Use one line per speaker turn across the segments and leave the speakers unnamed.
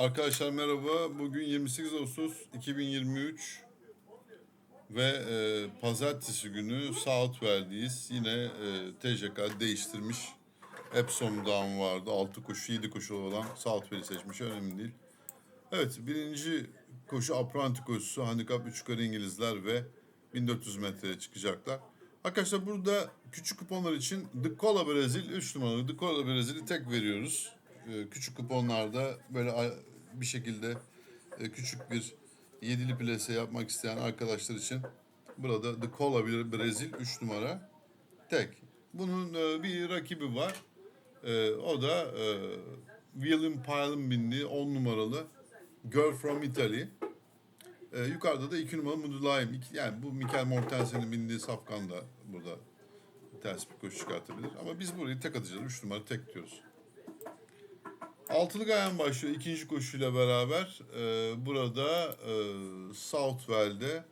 Arkadaşlar merhaba. Bugün 28 Ağustos 2023 ve e, pazartesi günü Southwell'deyiz. Yine e, TJK değiştirmiş. Epsom Down vardı. 6 koşu, 7 koşu olan Southwell'i seçmiş. Önemli değil. Evet, birinci koşu apranti koşusu. Handikap 3 yukarı İngilizler ve 1400 metreye çıkacaklar. Arkadaşlar burada küçük kuponlar için The Cola Brezil 3 numaralı The Cola Brezil'i tek veriyoruz. Ee, küçük kuponlarda böyle bir şekilde e, küçük bir yedili plase yapmak isteyen arkadaşlar için burada The Cola Brezil 3 numara tek. Bunun e, bir rakibi var. E, o da e, William Pyle'ın bindiği 10 numaralı Girl from Italy. Ee, yukarıda da iki numaralı Mudulayim. İki, yani bu Mikel Mortensen'in bindiği Safkan da burada ters bir koşu çıkartabilir. Ama biz burayı tek atacağız. Üç numara tek diyoruz. Altılı Gayan başlıyor ikinci koşuyla beraber. Ee, burada e, Southwell'de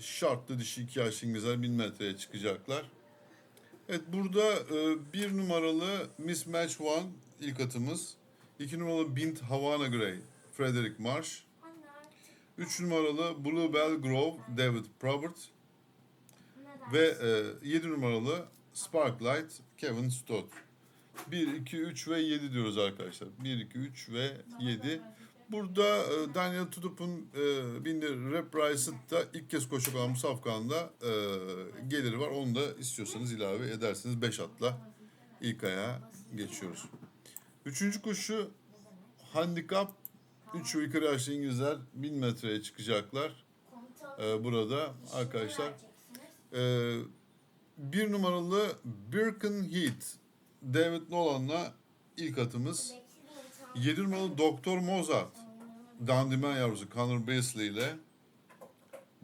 şartlı dişi iki yaşlı İngilizler bin metreye çıkacaklar. Evet burada e, bir numaralı Mismatch One ilk atımız. İki numaralı Bint Havana Grey Frederick Marsh. 3 numaralı Bluebell Grove David Probert ve e, 7 numaralı Sparklight Kevin Stott. 1, 2, 3 ve 7 diyoruz arkadaşlar. 1, 2, 3 ve 7. Burada e, Daniel Tudup'un e, bindiği Rep Rice'da ilk kez koşu olan bu safkanda e, geliri var. Onu da istiyorsanız ilave edersiniz. 5 atla ilk ayağa geçiyoruz. Üçüncü koşu handikap 3 ve yukarı yaşlı İngilizler 1000 metreye çıkacaklar. Ee, burada arkadaşlar. Ee, bir numaralı Birkenhead David Nolan'la ilk atımız. 7 numaralı Doktor Mozart Dandiman yavrusu Conor Beasley ile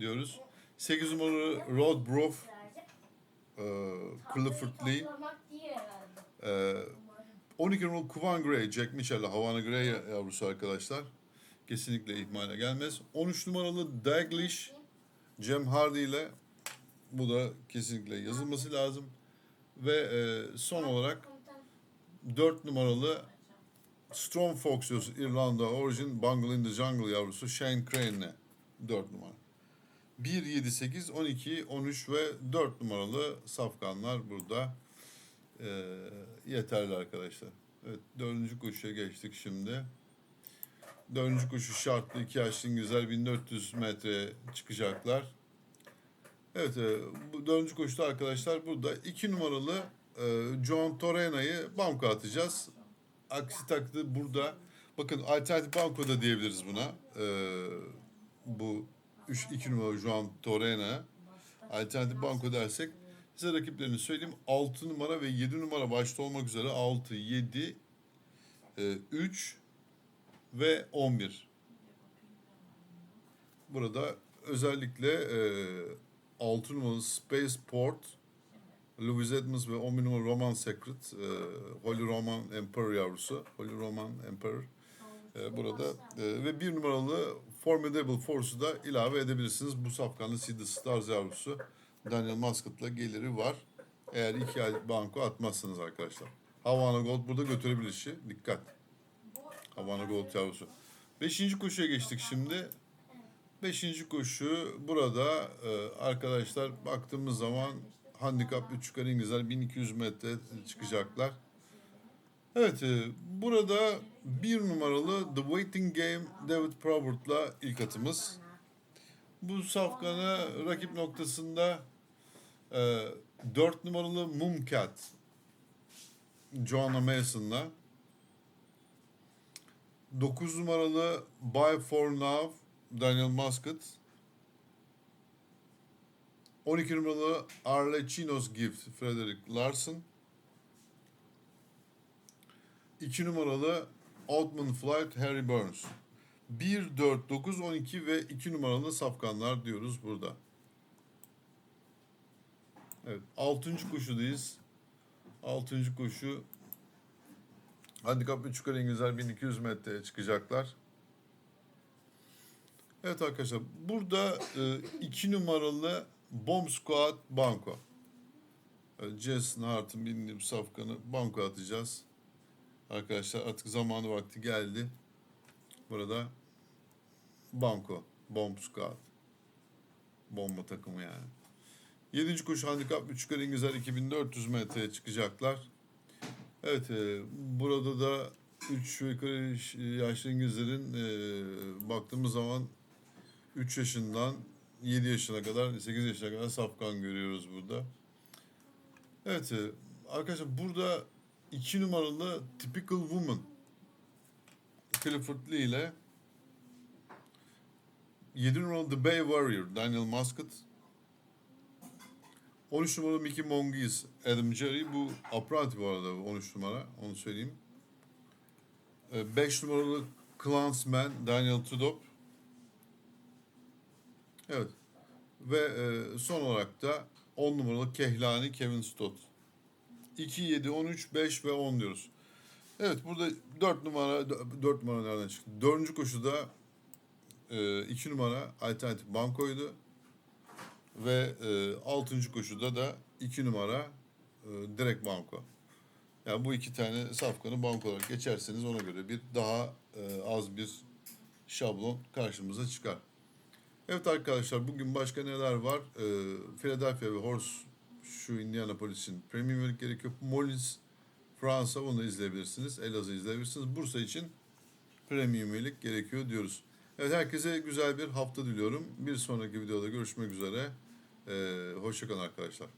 diyoruz. 8 numaralı Rod Brof e, Clifford Lee e, 12 numaralı Kuvan Gray, Jack Mitchell, Havana Gray yavrusu arkadaşlar. Kesinlikle ihmale gelmez. 13 numaralı Daglish, Cem Hardy ile bu da kesinlikle yazılması lazım. Ve e, son olarak 4 numaralı Strong Fox yavrusu İrlanda Origin Bungle in the Jungle yavrusu Shane Crane'le 4 numara. 1, 7, 8, 12, 13 ve 4 numaralı safkanlar burada e, yeterli arkadaşlar. Evet dördüncü koşuya geçtik şimdi. Dördüncü koşu şartlı iki yaşlı güzel 1400 metreye çıkacaklar. Evet e, bu dördüncü koşuda arkadaşlar burada iki numaralı e, John Torena'yı banko atacağız. Aksi takdirde burada bakın alternatif banko da diyebiliriz buna. E, bu 3 2 numaralı John Torena alternatif banko dersek Size rakiplerini söyleyeyim. 6 numara ve 7 numara başta olmak üzere 6, 7, 3 e, ve 11. Burada özellikle e, 6 numaralı Spaceport, Louis Edmonds ve 11 numaralı Roman Secret, e, Holy Roman Emperor yavrusu, Holy Roman Emperor e, burada e, ve 1 numaralı Formidable Force'u da ilave edebilirsiniz. Bu safkanlı Seed Stars yavrusu. Daniel Muscat'la geliri var. Eğer iki ay banko atmazsanız arkadaşlar. Havana Gold burada götürebilir işi. Dikkat. Havana Gold yavrusu. Beşinci koşuya geçtik şimdi. Beşinci koşu burada e, arkadaşlar baktığımız zaman handikap 3 yukarı İngilizler 1200 metre çıkacaklar. Evet e, burada bir numaralı The Waiting Game David Probert'la ilk atımız. Bu safkanı rakip noktasında e, 4 numaralı Mumcat Joanna Mason'la 9 numaralı Buy For Now Daniel Muscat 12 numaralı Arlechinos Gift Frederick Larson 2 numaralı Outman Flight Harry Burns 1, 4, 9, 12 ve 2 numaralı safkanlar diyoruz burada. Evet, 6. koşudayız. 6. koşu. Handikap 3 yukarı İngilizler 1200 metreye çıkacaklar. Evet arkadaşlar, burada 2 numaralı Bomb Squad Banko. Evet, Jason Hart'ın bindiğim safkanı banko atacağız. Arkadaşlar artık zamanı vakti geldi. Burada Banko, Bomb Squad. Bomba takımı yani. 7. koşu handikap 3 yukarı İngilizler 2400 metreye çıkacaklar. Evet e, burada da 3 yukarı yaşlı İngilizlerin e, baktığımız zaman 3 yaşından 7 yaşına kadar 8 yaşına kadar safkan görüyoruz burada. Evet e, arkadaşlar burada 2 numaralı Typical Woman Clifford ile 7 numaralı The Bay Warrior Daniel Muscat 13 numaralı Mickey Mongees Adam Jerry bu apranti bu arada 13 numara onu söyleyeyim. 5 numaralı Clansman Daniel Tudop. Evet. Ve e, son olarak da 10 numaralı Kehlani Kevin Stott. 2, 7, 13, 5 ve 10 diyoruz. Evet burada 4 numara, 4 numara nereden çıktı? 4. koşuda 2 numara alternatif bankoydu. Ve 6. koşuda da 2 numara e, direkt banko. Yani bu iki tane safkanı banko olarak geçerseniz ona göre bir daha e, az bir şablon karşımıza çıkar. Evet arkadaşlar bugün başka neler var? E, Philadelphia ve Horse şu Indianapolis'in Premium League gerekiyor. Molins Fransa onu izleyebilirsiniz. Elazığ izleyebilirsiniz. Bursa için Premium gerekiyor diyoruz. Evet herkese güzel bir hafta diliyorum. Bir sonraki videoda görüşmek üzere. E, hoşçakalın arkadaşlar.